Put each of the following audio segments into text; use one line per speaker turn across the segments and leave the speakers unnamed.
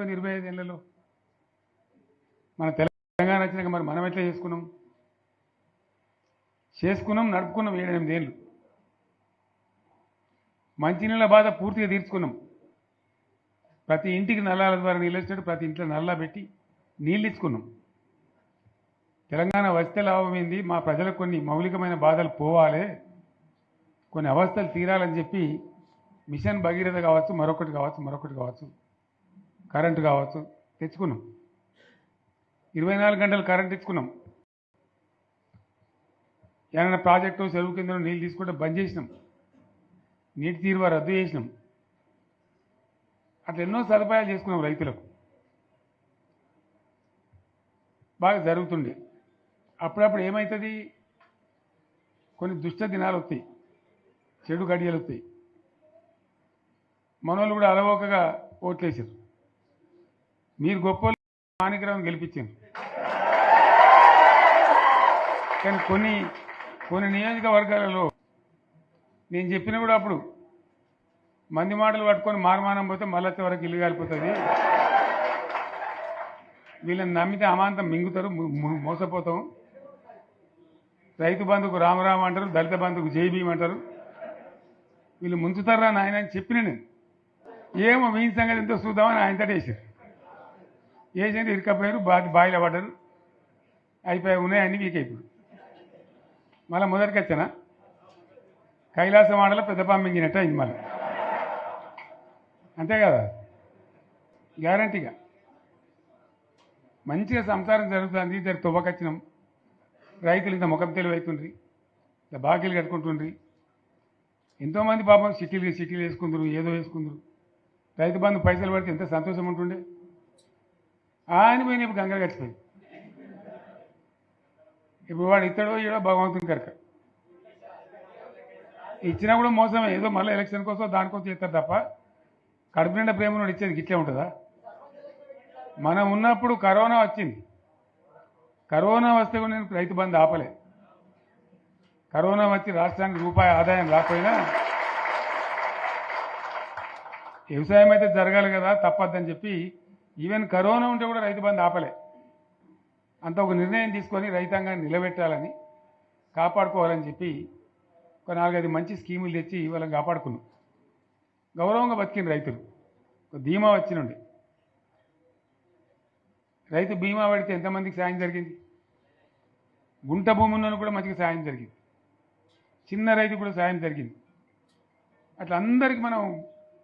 అయిపోయింది ఇరవై ఐదు ఏళ్ళలో మన తెలంగాణ వచ్చినాక మరి మనం ఎట్లా చేసుకున్నాం? చేసుకున్నాం నడుపుకున్నాం ఏడెనిమిది ఏళ్ళు. మంచినీళ్ళ బాధ పూర్తిగా తీర్చుకున్నాం. ప్రతి ఇంటికి నల్లాల ద్వారా నీళ్ళు వచ్చినట్టు ప్రతి ఇంట్లో నల్లా పెట్టి నీళ్ళు ఇచ్చుకున్నాం. తెలంగాణ వస్తే లాభమైంది మా ప్రజలకు కొన్ని మౌలికమైన బాధలు పోవాలి. కొన్ని అవస్థలు తీరాలని చెప్పి మిషన్ భగీరథ కావచ్చు మరొకటి కావచ్చు మరొకటి కావచ్చు. కరెంటు కావచ్చు తెచ్చుకున్నాం. ఇరవై నాలుగు గంటలు కరెంట్ ఇచ్చుకున్నాం ఏమైనా ప్రాజెక్టు చెరువు కింద నీళ్ళు తీసుకుంటే బంద్ చేసినాం. నీటి తీరువ రద్దు చేసినాం. అట్లా ఎన్నో సదుపాయాలు చేసుకున్నాం రైతులకు. బాగా జరుగుతుండే. అప్పుడప్పుడు ఏమవుతుంది కొన్ని దుష్ట దినాలు వస్తాయి. చెడు గడియలు వస్తాయి. మనోళ్ళు కూడా అలవోకగా ఓట్లేసారు. మీరు గొప్ప మాణికరావుని గెలిపించింది కానీ కొన్ని కొన్ని నియోజకవర్గాలలో నేను చెప్పిన కూడా అప్పుడు మంది మాటలు పట్టుకొని మారుమానం పోతే మళ్ళీ వరకు ఇల్లు కాలిపోతుంది. వీళ్ళని నమ్మితే అమాంతం మింగుతారు మోసపోతాం. రైతు బంధుకు రామరామ అంటారు దళిత బంధుకు జై అంటారు. వీళ్ళు ముంచుతారా నాయన అని చెప్పిన నేను. ఏమో మీ సంగతి ఎంతో చూద్దామని ఆయన వేసారు ఏజెంట్ ఇరుకపోయారు బాగా బాయిలో పడ్డారు. అయిపోయి ఉన్నాయని అన్ని వీక్ అయిపోయి మళ్ళీ మొదటికి వచ్చానా? కైలాసం ఆడలో పెద్ద పంపించినట్టు అయింది మళ్ళీ. అంతే కదా? గ్యారంటీగా. మంచిగా సంసారం జరుగుతుంది ఇద్దరు తువ్వకొచ్చినాం. రైతులు ఇంత ముఖం తెలివి అవుతుండ్రి ఇంత బాకీలు కట్టుకుంటుండ్రి. ఎంతోమంది పాపం సిటీలు సిటీలు వేసుకుందరు ఏదో వేసుకుందరు. రైతు బంధు పైసలు పడితే ఎంత సంతోషం ఉంటుండే. ఆయన పోయిన ఇప్పుడు గంగలు గడిచిపోయింది ఇప్పుడు వాడు ఇతడో ఈడో భగవంతుని కనుక. ఇచ్చినా కూడా మోసమే. ఏదో మళ్ళీ ఎలక్షన్ కోసం దానికోసం చేస్తారు తప్ప కడుపు నిండా ప్రేమ నుండి ఇచ్చేది గిట్లే ఉంటుందా? మనం ఉన్నప్పుడు కరోనా వచ్చింది. కరోనా వస్తే కూడా నేను రైతు బంధు ఆపలే. కరోనా వచ్చి రాష్ట్రానికి రూపాయి ఆదాయం రాకపోయినా వ్యవసాయం అయితే జరగాలి కదా తప్పద్దని చెప్పి ఈవెన్ కరోనా ఉంటే కూడా రైతు బంధు ఆపలే. అంత ఒక నిర్ణయం తీసుకొని రైతాంగాన్ని నిలబెట్టాలని కాపాడుకోవాలని చెప్పి ఒక నాలుగైదు మంచి స్కీములు తెచ్చి వాళ్ళని కాపాడుకున్నాం. గౌరవంగా బతికిన రైతులు. ఒక ధీమా వచ్చినుండి. రైతు బీమా పడితే ఎంతమందికి సాయం జరిగింది? గుంట భూమి ఉన్న కూడా మంచిగా సాయం జరిగింది. చిన్న రైతు కూడా సాయం జరిగింది. అట్లా అందరికీ మనం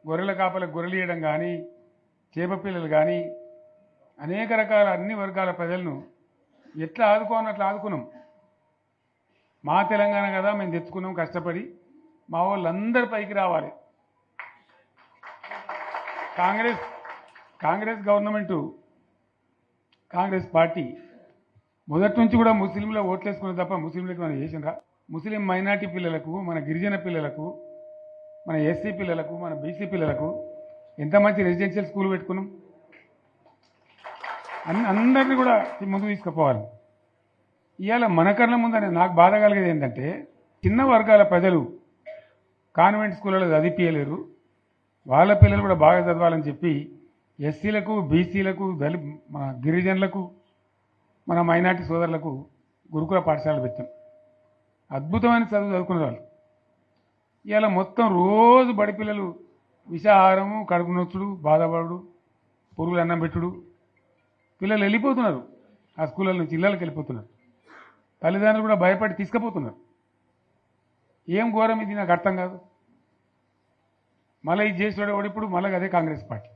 గొర్రెల కాపలకు గొర్రెలు ఇవ్వడం కానీ చేప పిల్లలు కానీ అనేక రకాల అన్ని వర్గాల ప్రజలను ఎట్లా ఆదుకోని అట్లా ఆదుకున్నాం. మా తెలంగాణ కదా మేము తెచ్చుకున్నాం కష్టపడి మా వాళ్ళందరి పైకి రావాలి. కాంగ్రెస్ కాంగ్రెస్ గవర్నమెంటు కాంగ్రెస్ పార్టీ మొదటి నుంచి కూడా ముస్లింల ఓట్లేసుకున్న తప్ప ముస్లింలకు మనం చేసినరా ముస్లిం మైనార్టీ పిల్లలకు మన గిరిజన పిల్లలకు మన ఎస్సీ పిల్లలకు మన బీసీ పిల్లలకు ఎంత మంచి రెసిడెన్షియల్ స్కూల్ పెట్టుకున్నాం? అందరినీ కూడా ముందుకు తీసుకుపోవాలి. ఇవాళ మన కళ్ళ ముందనే నాకు బాధ కలిగేది ఏంటంటే చిన్న వర్గాల ప్రజలు కాన్వెంట్ స్కూళ్ళలో చదివిపించలేరు వాళ్ళ పిల్లలు కూడా బాగా చదవాలని చెప్పి ఎస్సీలకు బీసీలకు దళి మన గిరిజనులకు మన మైనార్టీ సోదరులకు గురుకుల పాఠశాలలు పెట్టాం. అద్భుతమైన చదువు చదువుకునే వాళ్ళు ఇవాళ మొత్తం రోజు బడి పిల్లలు విషాహారము కడుపు నొచ్చుడు బాధపడు పురుగులు అన్నం పెట్టుడు. పిల్లలు వెళ్ళిపోతున్నారు. ఆ స్కూళ్ళ నుంచి ఇళ్ళకి వెళ్ళిపోతున్నారు. తల్లిదండ్రులు కూడా భయపడి తీసుకుపోతున్నారు. ఏం ఘోరం ఇది నాకు అర్థం కాదు. మళ్ళీ ఇది చేసాడు వాడు ఇప్పుడు? మళ్ళీ అదే కాంగ్రెస్ పార్టీ.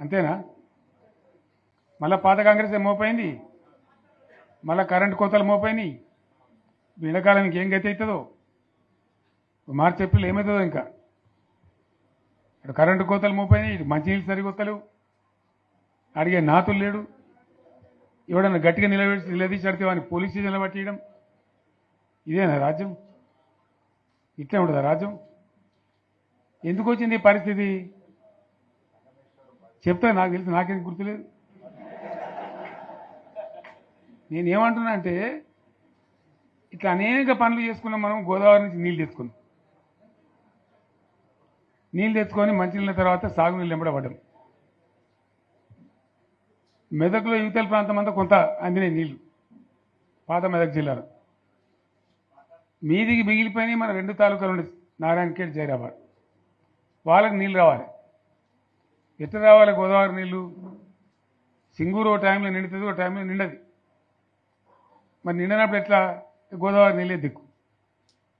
అంతేనా? మళ్ళీ పాత కాంగ్రెస్ ఏం మోపోయింది మళ్ళీ కరెంటు కోతలు మోపోయినాయి ఎండాకాలం ఇంకేం గతి అవుతుందో? మార్చి ఏప్రిల్ ఏమవుతుందో ఇంకా? ఇక్కడ కరెంటు కోతలు మోపోయినాయి ఇటు మంచినీళ్ళు సరిగొత్తలేవు అడిగే నాతులు లేడు. ఎవడన్నా గట్టిగా నిలబెట్టి నిలదీసి అడితే వాడిని పోలీస్ స్టేషన్లో పట్టేయడం. ఇదేనా రాజ్యం? ఇట్లే ఉంటుందా రాజ్యం? ఎందుకు వచ్చింది ఈ పరిస్థితి? చెప్తా నాకు తెలుసు నాకేం గుర్తులేదు. నేనేమంటున్నా అంటే ఇట్లా అనేక పనులు చేసుకున్నాం మనం గోదావరి నుంచి నీళ్ళు తెచ్చుకున్నాం. నీళ్ళు తెచ్చుకొని మంచినీళ్ళ తర్వాత సాగునీళ్ళు ఎంబడబడ్డాం మెదక్లో యువతల ప్రాంతం అంతా కొంత అందినాయి నీళ్ళు పాత మెదక్ జిల్లాలో. మీదికి మిగిలిపోయినాయి మన రెండు తాలూకాలు ఉండే నారాయణఖేడ్ జైరాబాద్. వాళ్ళకి నీళ్ళు రావాలి. ఎట్లా రావాలి గోదావరి నీళ్ళు? సింగూరు ఓ టైంలో నిండుతుంది ఓ టైంలో నిండది. మరి నిండినప్పుడు ఎట్లా? గోదావరి నీళ్ళే దిక్కు.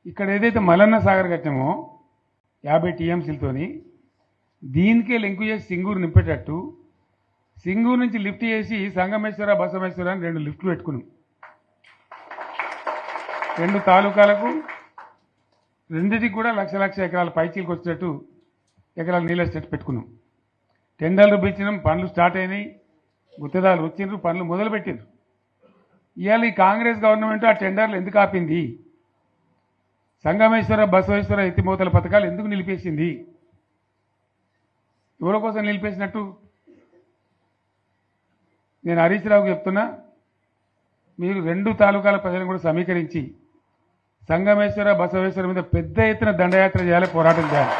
ఇక్కడ ఏదైతే మలన్న సాగర్ కట్టామో యాభై టీఎంసీలతోని దీనికే లింకు చేసి సింగూరు నింపేటట్టు సింగూరు నుంచి లిఫ్ట్ చేసి సంగమేశ్వర బసమేశ్వర అని రెండు లిఫ్ట్లు పెట్టుకున్నాం. రెండు తాలూకాలకు రెండిటికి కూడా లక్ష లక్ష ఎకరాల పైచీలకు వచ్చినట్టు ఎకరాల నీళ్ళ స్టెట్ పెట్టుకున్నాం. టెండర్లు పిలిచినాం పనులు స్టార్ట్ అయినాయి. గుత్తదారులు వచ్చిండ్రు పనులు మొదలుపెట్టిండ్రు. ఇవాళ ఈ కాంగ్రెస్ గవర్నమెంట్ ఆ టెండర్లు ఎందుకు ఆపింది? సంగమేశ్వర బసవేశ్వర ఎత్తిమోతల పథకాలు ఎందుకు నిలిపేసింది? ఎవరి కోసం నిలిపేసినట్టు? నేను హరీష్ రావుకి చెప్తున్నా మీరు రెండు తాలూకాల ప్రజలను కూడా సమీకరించి సంగమేశ్వర బసవేశ్వర మీద పెద్ద ఎత్తున దండయాత్ర చేయాలి పోరాటం చేయాలి.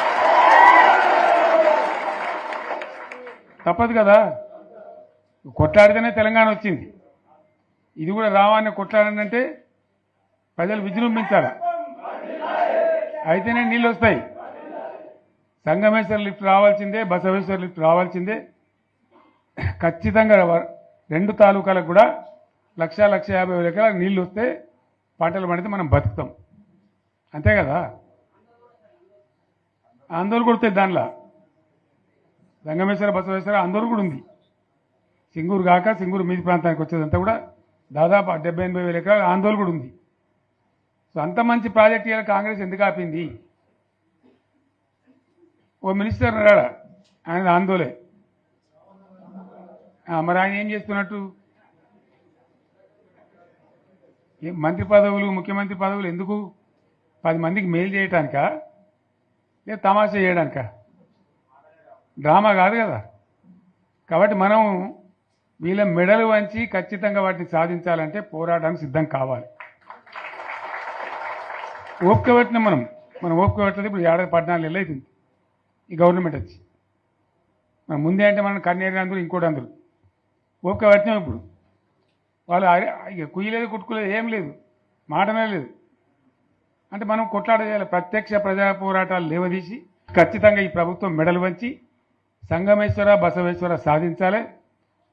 తప్పదు కదా? కొట్లాడితేనే తెలంగాణ వచ్చింది. ఇది కూడా రావాలని కొట్లాడంటే ప్రజలు విజృంభించాలి? అయితేనే నీళ్ళు వస్తాయి సంగమేశ్వర లిఫ్ట్ రావాల్సిందే బసవేశ్వర లిఫ్ట్ రావాల్సిందే. ఖచ్చితంగా రెండు తాలూకాలకు కూడా లక్ష లక్ష యాభై వేల ఎకరాలకు నీళ్ళు వస్తే పంటలు పండితే మనం బతుకుతాం. అంతే కదా? ఆందోళన కొడుతుంది దానిలో. సంగమేశ్వర బసవేశ్వర ఆందోళన కూడా ఉంది. సింగూరు కాక సింగూరు మీది ప్రాంతానికి వచ్చేదంతా కూడా దాదాపు డెబ్బై ఎనభై వేల ఎకరాల ఆందోళన కూడా ఉంది. సో అంత మంచి ప్రాజెక్ట్ ఇవాళ కాంగ్రెస్ ఎందుకు ఆపింది? ఓ మినిస్టర్ ఉన్నాడా? ఆయన ఆందోళే. మరి ఆయన ఏం చేస్తున్నట్టు? ఏ మంత్రి పదవులు ముఖ్యమంత్రి పదవులు ఎందుకు? పది మందికి మేలు చేయటానికా? లేదా తమాషా చేయడానిక? డ్రామా కాదు కదా. కాబట్టి మనం వీళ్ళ మెడలు వంచి ఖచ్చితంగా వాటిని సాధించాలంటే పోరాటానికి సిద్ధం కావాలి. ఓపిక పెట్టినాం మనం మనం ఓపిక పెట్టలేదు ఇప్పుడు ఏడాది పద్నాలుగు నెలలు అవుతుంది ఈ గవర్నమెంట్ వచ్చి. మన ముందే అంటే మనం కన్నేరు అందరూ ఇంకోటి అందరూ. ఓపిక పెట్టినాం ఇప్పుడు. వాళ్ళు అరే- ఇక కుయ్యలేదు కుట్టుకోలేదు ఏం లేదు. మాటనే లేదు అంటే మనం కొట్లాడ చేయాలి ప్రత్యక్ష ప్రజా పోరాటాలు లేవదీసి ఖచ్చితంగా ఈ ప్రభుత్వం మెడలు వంచి సంగమేశ్వర బసవేశ్వర సాధించాలి.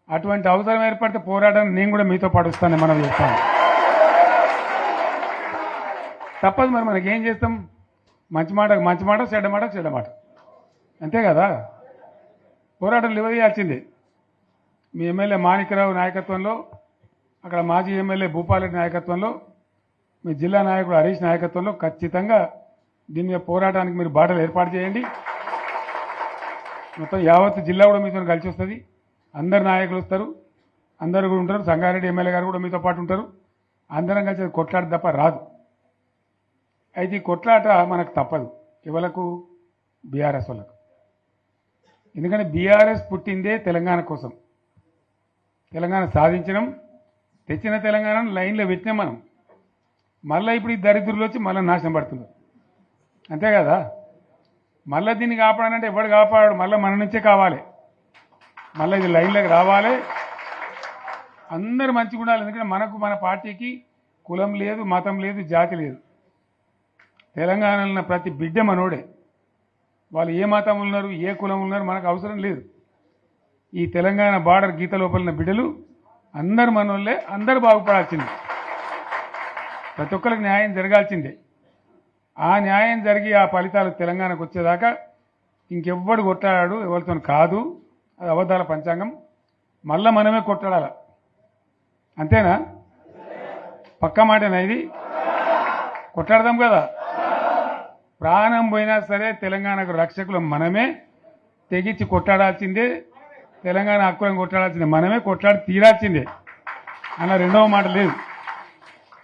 అటువంటి అవసరం ఏర్పడితే పోరాటాన్ని నేను కూడా మీతో పాటు వస్తానని మనం చెప్తాను తప్పదు మరి మనకి ఏం చేస్తాం? మంచి మాట మంచి మాట చెడ్డ మాట చెడ్డ మాట. అంతే కదా? పోరాటం లేవదీయాల్సిందే మీ ఎమ్మెల్యే మాణిక్యరావు నాయకత్వంలో అక్కడ మాజీ ఎమ్మెల్యే భూపాలరెడ్డి నాయకత్వంలో మీ జిల్లా నాయకుడు హరీష్ నాయకత్వంలో ఖచ్చితంగా దీని మీద పోరాటానికి మీరు బాటలు ఏర్పాటు చేయండి. మొత్తం యావత్ జిల్లా కూడా మీతో కలిసి వస్తుంది. అందరు నాయకులు వస్తారు. అందరు కూడా ఉంటారు. సంగారెడ్డి ఎమ్మెల్యే గారు కూడా మీతో పాటు ఉంటారు. అందరం కలిసి కొట్లాడి తప్ప రాదు. అయితే ఈ కొట్లాట మనకు తప్పదు. ఎవలకు? బీఆర్ఎస్ వాళ్ళకు. ఎందుకంటే బీఆర్ఎస్ పుట్టిందే తెలంగాణ కోసం. తెలంగాణ సాధించడం తెచ్చిన తెలంగాణను లైన్లో పెట్టినాం మనం. మళ్ళీ ఇప్పుడు ఈ దరిద్రులు వచ్చి మళ్ళీ నాశనం పడుతున్నారు. అంతే కదా? మళ్ళీ దీన్ని కాపాడాలంటే ఎవడు కాపాడు మళ్ళీ మన నుంచే కావాలి. మళ్ళీ ఇది లైన్లోకి రావాలి. అందరూ మంచిగా ఉండాలి. ఎందుకంటే మనకు మన పార్టీకి కులం లేదు మతం లేదు జాతి లేదు. తెలంగాణలో ఉన్న ప్రతి బిడ్డ మనోడే. వాళ్ళు ఏ మతం ఉన్నారు ఏ కులం ఉన్నారు మనకు అవసరం లేదు. ఈ తెలంగాణ బార్డర్ గీత లోపలిన బిడ్డలు అందరు మనోళ్ళే అందరు బాగుపడాల్సిందే. ప్రతి ఒక్కరికి న్యాయం జరగాల్సిందే. ఆ న్యాయం జరిగి ఆ ఫలితాలు తెలంగాణకు వచ్చేదాకా ఇంకెవ్వడు కొట్లాడాడు ఎవరితో కాదు. అది అబద్ధాల పంచాంగం. మళ్ళా మనమే కొట్లాడాల. అంతేనా? పక్క మాటేనా ఇది? కొట్లాడదాం కదా. ప్రాణం పోయినా సరే తెలంగాణకు రక్షకులు మనమే. తెగించి కొట్లాడాల్సిందే తెలంగాణ హక్కులను కొట్లాడాల్సిందే మనమే కొట్లాడి తీరాల్సిందే. అన్న రెండవ మాట లేదు.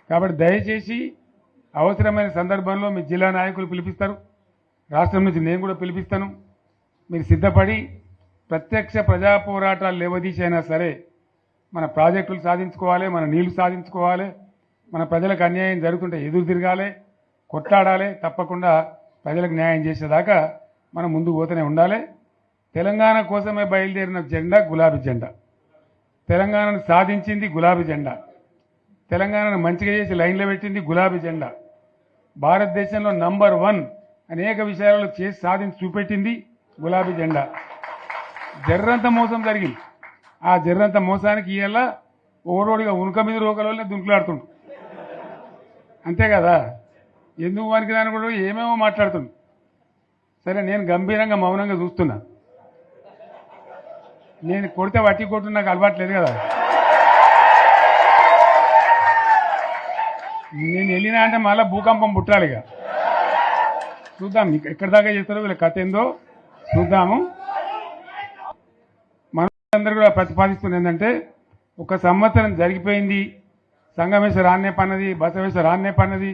కాబట్టి దయచేసి అవసరమైన సందర్భంలో మీ జిల్లా నాయకులు పిలిపిస్తారు. రాష్ట్రం నుంచి నేను కూడా పిలిపిస్తాను. మీరు సిద్ధపడి ప్రత్యక్ష ప్రజా పోరాటాలు లేవదీసైనా సరే మన ప్రాజెక్టులు సాధించుకోవాలి మన నీళ్ళు సాధించుకోవాలి మన ప్రజలకు అన్యాయం జరుగుతుంటే ఎదురు తిరగాలి. కొట్లాడాలి తప్పకుండా ప్రజలకు న్యాయం చేసేదాకా మనం ముందు పోతూనే ఉండాలి. తెలంగాణ కోసమే బయలుదేరిన జెండా గులాబీ జెండా. తెలంగాణను సాధించింది గులాబీ జెండా. తెలంగాణను మంచిగా చేసి లైన్లో పెట్టింది గులాబీ జెండా. భారతదేశంలో నంబర్ వన్ అనేక విషయాలలో చేసి సాధించి చూపెట్టింది గులాబీ జెండా. జర్రంత మోసం జరిగింది. ఆ జర్రంత మోసానికి ఇవాళ ఓడోడిగా ఉనుక మీద రోకలనే దుంకులాడుతుండు. అంతే కదా? ఎందుకు పనికిరాని కూడా ఏమేమో మాట్లాడుతుంది. సరే నేను గంభీరంగా మౌనంగా చూస్తున్నా. నేను కొడితే వట్టి కొట్టు నాకు అలవాటు లేదు కదా. నేను వెళ్ళినా అంటే మళ్ళీ భూకంపం పుట్టాలి ఇక. చూద్దాం ఎక్కడి దాకా చేస్తారో వీళ్ళ కథ ఏందో చూద్దాము. మనందరూ కూడా ప్రతిపాదిస్తుంది ఏంటంటే ఒక సంవత్సరం జరిగిపోయింది సంగమేశ్వర ఆన్నే పన్నది బసవేశ్వర ఆన్నే పన్నది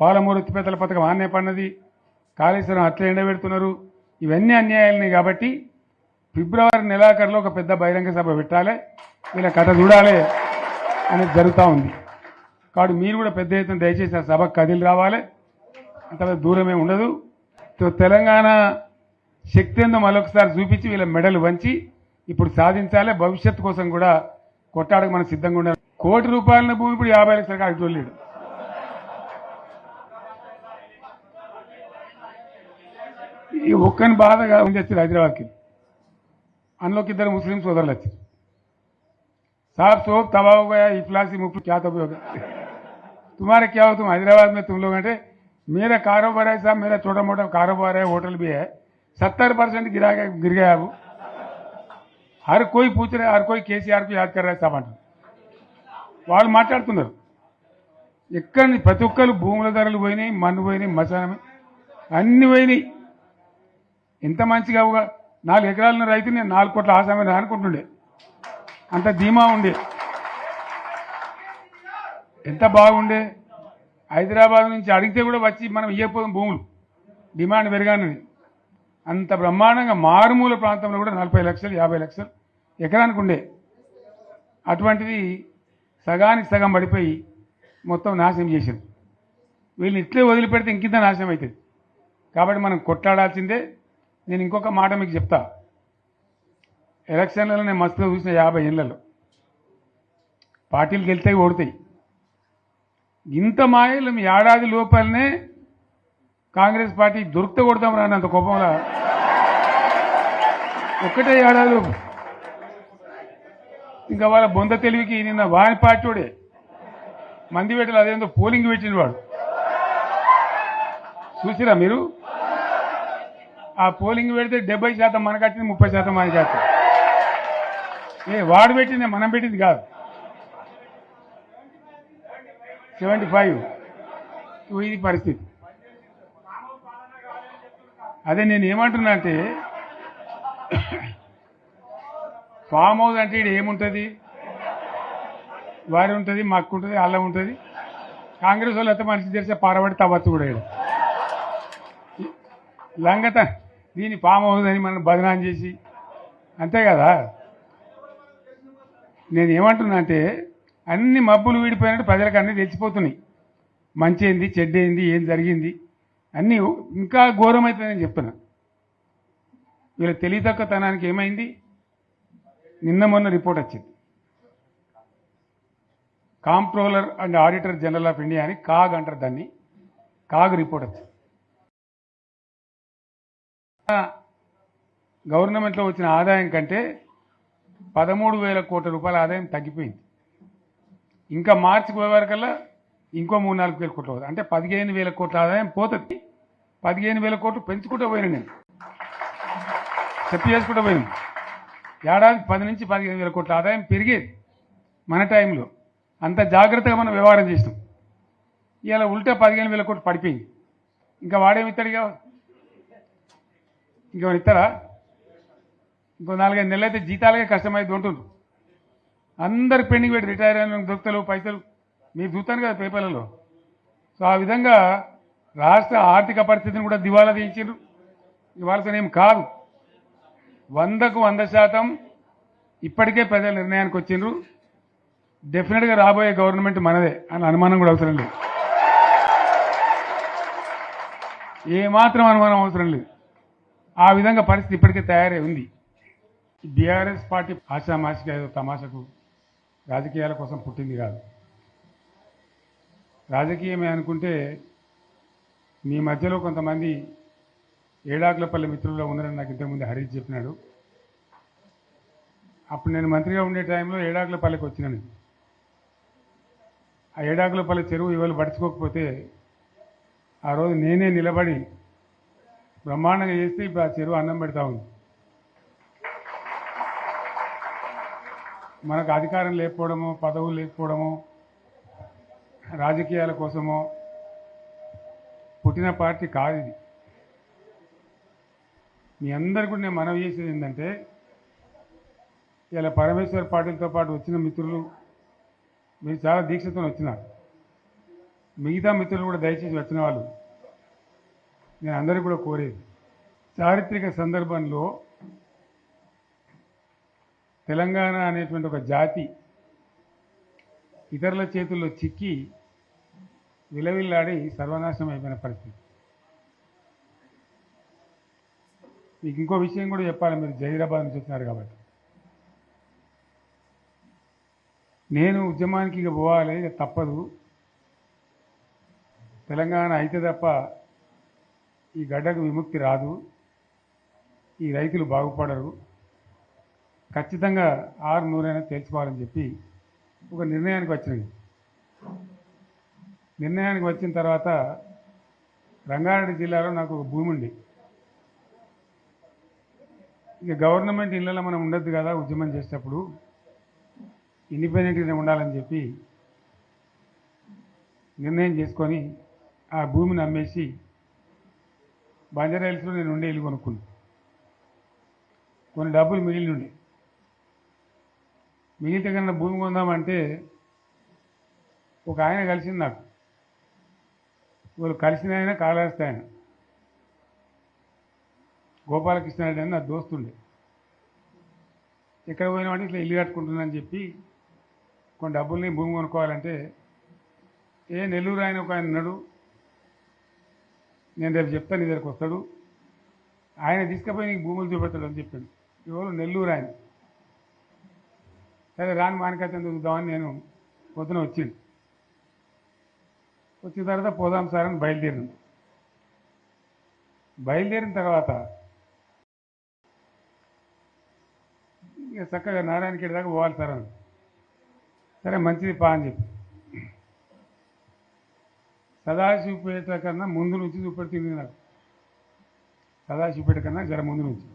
పాలమూరు ఎత్తిపేతల పథకం ఆన్నే పడినది. కాళేశ్వరం అట్లే ఎండబెడుతున్నారు. ఇవన్నీ అన్యాయాలని కాబట్టి ఫిబ్రవరి నెలాఖరులో ఒక పెద్ద బహిరంగ సభ పెట్టాలి. వీళ్ళ కథ చూడాలి అనేది జరుగుతూ ఉంది. కాబట్టి మీరు కూడా పెద్ద ఎత్తున దయచేసి ఆ సభకు కదిలి రావాలి. అంత దూరమే ఉండదు. తెలంగాణ శక్తి ఏందో మరొకసారి చూపించి వీళ్ళ మెడలు వంచి ఇప్పుడు సాధించాలి. భవిష్యత్తు కోసం కూడా కొట్టాడకు మనం సిద్ధంగా ఉండాలి. కోటి రూపాయల భూమి ఇప్పుడు యాభై లక్షల కాడికి ఈ ఒక్కని బాధగా ఉంది వచ్చారు హైదరాబాద్కి అందులోకి ఇద్దరు ముస్లిం సోదరులు వచ్చారు साहब सोप तबाह हो गया इफलासी मुफ्त क्या तब होगा तुम्हारे क्या हो तुम हैदराबाद में तुम लोग हैं मेरा कारोबार है साहब मेरा छोटा मोटा कारोबार है होटल भी है सत्तर परसेंट गिरा गया गिर गया अब हर कोई पूछ रहे हर कोई కేసీఆర్ కు యాద్ कर रहा है साहब అంటారు వాళ్ళు మాట్లాడుతున్నారు ఎక్కడ ని- ప్రతి ఒక్కరు భూముల ధరలు పోయినాయి మన్ను పోయినాయి మసానం అన్ని పోయినాయి ఎంత మంచిగా నాలుగు ఎకరాల రైతు నేను నాలుగు కోట్ల ఆసామని అనుకుంటుండే. అంత ధీమా ఉండే. ఎంత బాగుండే. హైదరాబాద్ నుంచి అడిగితే కూడా వచ్చి మనం ఇవ్వకపోతే భూములు. డిమాండ్ పెరగానని అంత బ్రహ్మాండంగా మారుమూల ప్రాంతంలో కూడా నలభై లక్షలు యాభై లక్షలు ఎకరానికి ఉండే. అటువంటిది సగానికి సగం పడిపోయి మొత్తం నాశనం చేసింది. వీళ్ళని ఇట్లే వదిలిపెడితే ఇంకింత నాశనం అవుతుంది కాబట్టి మనం కొట్లాడాల్సిందే. నేను ఇంకొక మాట మీకు చెప్తా. ఎలక్షన్లలో నేను మస్తుగా చూసిన యాభై ఏళ్ళలో. పార్టీలు గెలితాయి ఓడతాయి. ఇంత మాయలు మీ ఏడాది లోపలనే కాంగ్రెస్ పార్టీ దొరికితే కొడతాం రాని అంత కోపంలో. ఒక్కటే ఏడాది ఇంకా వాళ్ళ బొంద తెలివికి నిన్న వాని పార్టీడే మంది పెట్టలు అదేందో పోలింగ్ పెట్టిన వాడు. చూసిరా మీరు? ఆ పోలింగ్ పెడితే డెబ్బై శాతం మనకు వచ్చింది ముప్పై శాతం మనకి వచ్చింది. ఏ వాడు పెట్టింది మనం పెట్టింది కాదు. Seventy five. ఇది పరిస్థితి. అదే నేను ఏమంటున్నా అంటే ఫామ్ హౌస్ అంటే ఇక్కడ ఏముంటుంది? వారి ఉంటుంది మక్కు ఉంటుంది అల్లం ఉంటుంది. కాంగ్రెస్ వాళ్ళు అయితే మనిషి తెలిసే పారబడి తవ్వచ్చు కూడా లంగత దీన్ని ఫామ్ హౌస్ మనం బదనాం చేసి అంతే కదా? నేను ఏమంటున్నా అంటే అన్ని మబ్బులు వీడిపోయినట్టు ప్రజలకు అన్నీ తెచ్చిపోతున్నాయి మంచి ఏంది చెడ్డ ఏంది ఏం జరిగింది అన్నీ ఇంకా ఘోరమవుతుందని చెప్తున్నా. వీళ్ళ తెలియతక్కతనానికి ఏమైంది? నిన్న మొన్న రిపోర్ట్ వచ్చింది. Comptroller and auditor general of India అని కాగ్ అంటారు దాన్ని. కాగ్ రిపోర్ట్ వచ్చింది. గవర్నమెంట్లో వచ్చిన ఆదాయం కంటే పదమూడు వేల కోట్ల రూపాయల ఆదాయం తగ్గిపోయింది. ఇంకా మార్చి పోయేవారికల్లా ఇంకో మూడు నాలుగు వేల కోట్లు అవుతుంది అంటే పదిహేను వేల కోట్ల ఆదాయం పోతుంది. పదిహేను వేల కోట్లు పెంచుకుంటూ పోయినా నేను. చెప్పి చేసుకుంటూ పోయినాం ఏడాది పది నుంచి పదిహేను వేల కోట్ల ఆదాయం పెరిగేది మన టైంలో. అంత జాగ్రత్తగా మనం వ్యవహారం చేసినాం. ఇలా ఉల్టా పదిహేను వేల కోట్లు పడిపోయింది. ఇంకా వాడేమి ఇస్తాడు ఇంకేమైనా ఇస్తారా ఇంకో నాలుగైదు నెలలు అయితే జీతాలకే కష్టమైంది ఉంటుండ్రు. అందరు పెండింగ్ పెట్టి రిటైర్ అయిన దొరుకుతలేవు పైసలు. మీరు చూస్తాను కదా పేపర్లలో. సో ఆ విధంగా రాష్ట్ర ఆర్థిక పరిస్థితిని కూడా దివాలా తీయించారు ఇవాళ ఏం కాదు. వందకు వంద శాతం ఇప్పటికే ప్రజల నిర్ణయానికి వచ్చిండ్రు. డెఫినెట్గా రాబోయే గవర్నమెంట్ మనదే అని అనుమానం కూడా అవసరం లేదు. ఏమాత్రం అనుమానం అవసరం లేదు. ఆ విధంగా పరిస్థితి ఇప్పటికే తయారై ఉంది. బీఆర్ఎస్ పార్టీ ఆశామాసిక ఏదో తమాషకు రాజకీయాల కోసం పుట్టింది కాదు. రాజకీయమే అనుకుంటే మీ మధ్యలో కొంతమంది ఏడాకులపల్లి మిత్రుల్లో ఉన్నారని నాకు ఇంతకుముందు హరీష్ చెప్పినాడు. అప్పుడు నేను మంత్రిగా ఉండే టైంలో ఏడాకులపల్లికి వచ్చినాను. ఆ ఏడాకులపల్లి చెరువు ఇవాళ పడుచుకోకపోతే ఆ రోజు నేనే నిలబడి బ్రహ్మాండంగా చేస్తే ఇప్పుడు ఆ చెరువు అన్నం పెడతా ఉంది. మనకు అధికారం లేకపోవడమో పదవులు లేకపోవడమో రాజకీయాల కోసమో పుట్టిన పార్టీ కాదు ఇది. మీ అందరు కూడా నేను మనవి చేసేది ఏంటంటే ఇలా పరమేశ్వర్ పాటిల్తో పాటు వచ్చిన మిత్రులు మీరు చాలా దీక్షతో వచ్చినారు. మిగతా మిత్రులు కూడా దయచేసి వచ్చిన వాళ్ళు. నేను అందరికీ కూడా కోరేది. చారిత్రక సందర్భంలో తెలంగాణ అనేటువంటి ఒక జాతి ఇతరుల చేతుల్లో చిక్కి విలవిల్లాడి సర్వనాశనం అయిపోయిన పరిస్థితి. మీకు ఇంకో విషయం కూడా చెప్పాలి మీరు జహీరాబాద్ నుంచి వచ్చినారు కాబట్టి. నేను ఉద్యమానికి ఇక పోవాలి ఇక తప్పదు. తెలంగాణ అయితే తప్ప ఈ గడ్డకు విముక్తి రాదు. ఈ రైతులు బాగుపడరు. ఖచ్చితంగా ఆరు నూరైనా తేల్చుకోవాలని చెప్పి ఒక నిర్ణయానికి వచ్చినది నిర్ణయానికి వచ్చిన తర్వాత రంగారెడ్డి జిల్లాలో నాకు ఒక భూమి ఉంది. ఇక గవర్నమెంట్ ఇళ్ళలో మనం ఉండొద్దు కదా ఉద్యమం చేసేటప్పుడు. ఇండిపెండెంట్గానే ఉండాలని చెప్పి నిర్ణయం చేసుకొని ఆ భూమిని అమ్మేసి బంజారాయిల్స్లో నేను ఉండే ఇల్లు కొనుక్కున్నాను కొన్ని డబ్బులు మిగిలి ఉండే మిగిలితే కన్నా భూమి కొందామంటే ఒక ఆయన కలిసింది నాకు. వాళ్ళు కలిసిన ఆయన కాళహస్తి ఆయన. గోపాలకృష్ణారెడ్డి అని నా దోస్తుండే. ఎక్కడ పోయినామంటే ఇట్లా ఇల్లు కట్టుకుంటున్నానని చెప్పి కొన్ని డబ్బుల్ని భూమి కొనుక్కోవాలంటే ఏ నెల్లూరు ఆయన ఒక ఆయన ఉన్నాడు నేను రేపు చెప్తాను నీ దగ్గరకు వస్తాడు. ఆయన తీసుకుపోయి నీకు భూములు చూపెడతాడు అని చెప్పాడు. ఎవరు? నెల్లూరు ఆయన. సరే రాని మానికైతే చూద్దామని నేను పొద్దున వచ్చింది వచ్చిన తర్వాత పోదాం సార్ అని బయలుదేరింది బయలుదేరిన తర్వాత ఇక చక్కగా నారాయణకేడి దాకా పోవాలి సార్ అని సరే మంచిది పా అని చెప్పి. సదాశివపేట కన్నా ముందు నుంచి చూపెడుతుంది నాకు. సదాశివపేట కన్నా జర ముందు నుంచి.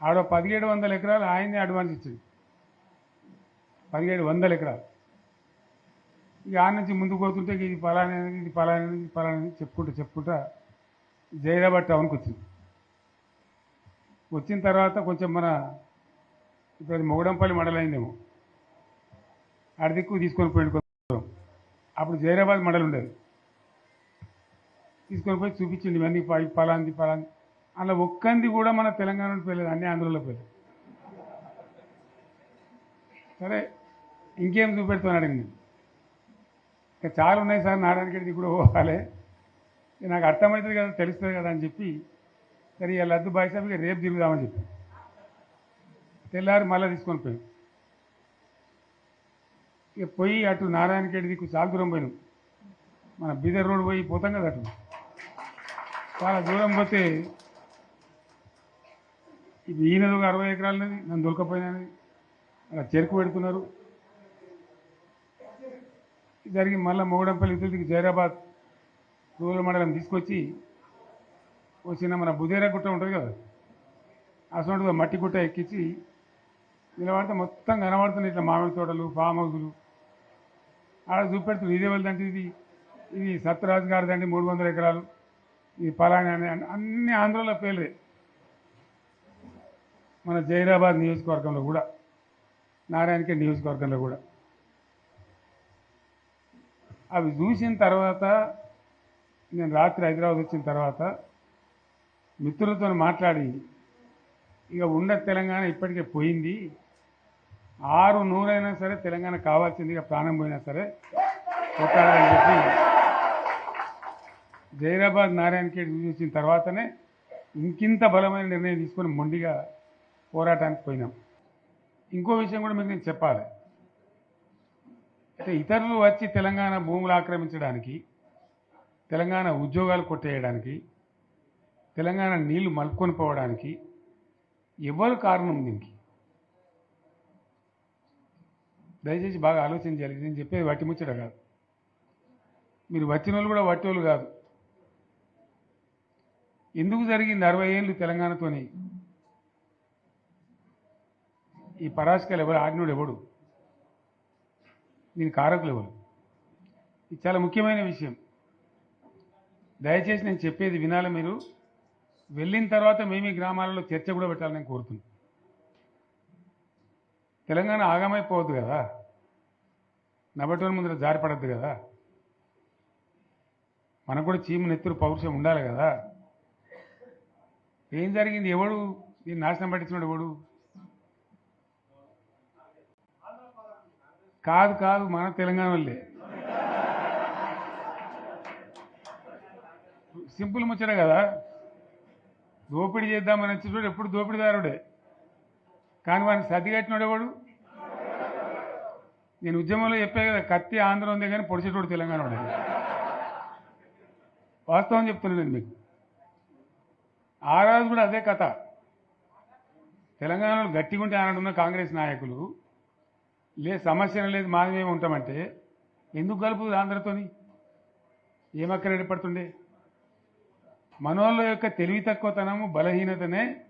ఆడ పదిహేడు వందల ఎకరాలు ఆయనే అడ్వాన్స్ ఇచ్చింది. పదిహేడు వందల ఎకరాలు. ఇక ఆ నుంచి ముందుకు పోతుంటే ఇది పలానా ఇది పలానా ఇది పలానా చెప్పుకుంటూ చెప్పుకుంటా జైరాబాద్ టౌన్కి వచ్చింది. వచ్చిన తర్వాత కొంచెం మన ఇప్పుడు అది మొగడంపల్లి మండలైందేమో. ఆడ దిక్కు తీసుకొని పోయింది కొంచెం అప్పుడు జైరాబాద్ మడలు ఉండేది. తీసుకొని పోయి చూపించండి ఇవన్నీ పలాంది పలాంది. అలా ఒక్కంది కూడా మన తెలంగాణలో పోయలేదు అన్ని ఆంధ్రలో పోయలేదు సరే ఇంకేం చూపెడుతున్నాడు అడిగింది. ఇంకా చాలా ఉన్నాయి సార్ నారాయణగడికి కూడా పోవాలి. నాకు అర్థమవుతుంది కదా తెలుస్తుంది కదా అని చెప్పి సరే ఇలా లద్దు బాయ్సాబ్ రేపు తిరుగుదామని చెప్పి తెల్లారి మళ్ళీ తీసుకొని పోయాం ఇక పోయి అటు నారాయణకేడి దిక్కు చాలా దూరం పోయినాం. మన బీదర్ రోడ్ పోయి పోతాం కదా అటు. చాలా దూరం పోతే ఇది ఈయనది ఒక అరవై ఎకరాలనేది నన్ను దొరకపోయినది అలా చెరుకు పెడుతున్నారు. జరిగి మళ్ళీ మొగడంపల్లి ఇతరులకి జైరాబాద్ రూరల్ మండలం తీసుకొచ్చి ఓ చిన్న మన బుదేరా గుట్ట ఉంటుంది కదా అసలు మట్టి గుట్ట ఎక్కించి నిలబడితే మొత్తం కనబడుతున్నాయి ఇట్లా మామిడి తోటలు ఫామ్ హౌసులు అలా చూపెడుతుంది. ఇదే వాళ్ళదంటే ఇది ఇది సత్యరాజు గారిదండి మూడు వందల ఎకరాలు. ఇది పలాని అని అన్ని- అన్ని ఆంధ్రలో పేర్లే మన జైరాబాద్ నియోజకవర్గంలో కూడా నారాయణకే నియోజకవర్గంలో కూడా. అవి చూసిన తర్వాత నేను రాత్రి హైదరాబాద్ వచ్చిన తర్వాత మిత్రులతో మాట్లాడి ఇక ఉన్న తెలంగాణ ఇప్పటికే పోయింది. ఆరు నూరైనా సరే తెలంగాణ కావాల్సిందిగా ప్రాణం పోయినా సరే కొట్టాలని చెప్పి జైరాబాద్ నారాయణఖేడ్ వచ్చిన తర్వాతనే ఇంకింత బలమైన నిర్ణయం తీసుకొని మొండిగా పోరాటానికి పోయినాం. ఇంకో విషయం కూడా మీకు నేను చెప్పాలి. అయితే ఇతరులు వచ్చి తెలంగాణ భూములు ఆక్రమించడానికి తెలంగాణ ఉద్యోగాలు కొట్టేయడానికి తెలంగాణ నీళ్ళు మలుపుకొని పోవడానికి ఎవరు కారణం దీనికి? దయచేసి బాగా ఆలోచించాలి నేను చెప్పేది వట్టి ముచ్చట కాదు. మీరు వచ్చిన వాళ్ళు కూడా వట్టి కాదు. ఎందుకు జరిగింది అరవై ఏళ్ళు తెలంగాణతోని? ఈ పరాశకాలు ఎవరు? ఆజ్ఞుడు ఎవడు? దీని కారకులు ఎవరు? ఇది చాలా ముఖ్యమైన విషయం. దయచేసి నేను చెప్పేది వినాలి మీరు. వెళ్ళిన తర్వాత మేము ఈ గ్రామాలలో చర్చ కూడా పెట్టాలని నేను కోరుతున్నాను. తెలంగాణ ఆగమైపోవద్దు కదా. నవ్వటం ముందర జారిపడద్దు కదా. మనకు కూడా చీమ నెత్తురు పౌరుషం ఉండాలి కదా. ఏం జరిగింది? ఎవడు? దీన్ని నాశనం పట్టించినాడు ఎవడు? కాదు కాదు మన తెలంగాణ వాళ్ళే. సింపుల్ ముచ్చట కదా. దోపిడీ చేద్దామని వచ్చేటోడు ఎప్పుడు దోపిడీదారుడే? కానీ వాడిని సర్ది ఎవడు? నేను ఉద్యమంలో చెప్పే కదా కత్తి ఆంధ్ర ఉంది కానీ పొడిచేటోడు తెలంగాణ వాడు. వాస్తవం చెప్తున్నాను నేను మీకు. ఆ రోజు కూడా అదే కథ. తెలంగాణలో గట్టిగా ఉంటే ఆనాడున్న కాంగ్రెస్ నాయకులు లే సమస్య లేదు మాది మేము ఉంటామంటే ఎందుకు కలుపు ఆంధ్రతోని? ఏమక్కడ పడుతుండే? మనోళ్ళ యొక్క తెలివి తక్కువతనము బలహీనతనే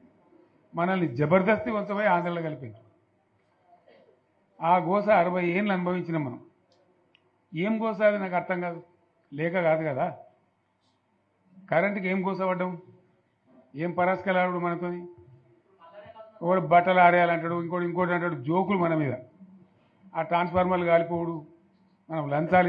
మనల్ని జబర్దస్తి వంచబోయి ఆంధ్రలో కలిపింది. ఆ గోస అరవై ఏళ్ళు అనుభవించినాం మనం. ఏం గోస అది నాకు అర్థం కాదు. లేక కాదు కదా. కరెంటుకి ఏం గోస పడ్డం ఏం పరాస్కలు మనతో మనతోని? ఒకడు బట్టలు ఆడేయాలంటాడు ఇంకోటి ఇంకోటి అంటాడు జోకులు మన మీద. ఆ ట్రాన్స్ఫార్మర్లు కాలిపోవుడు మనం లంచాలు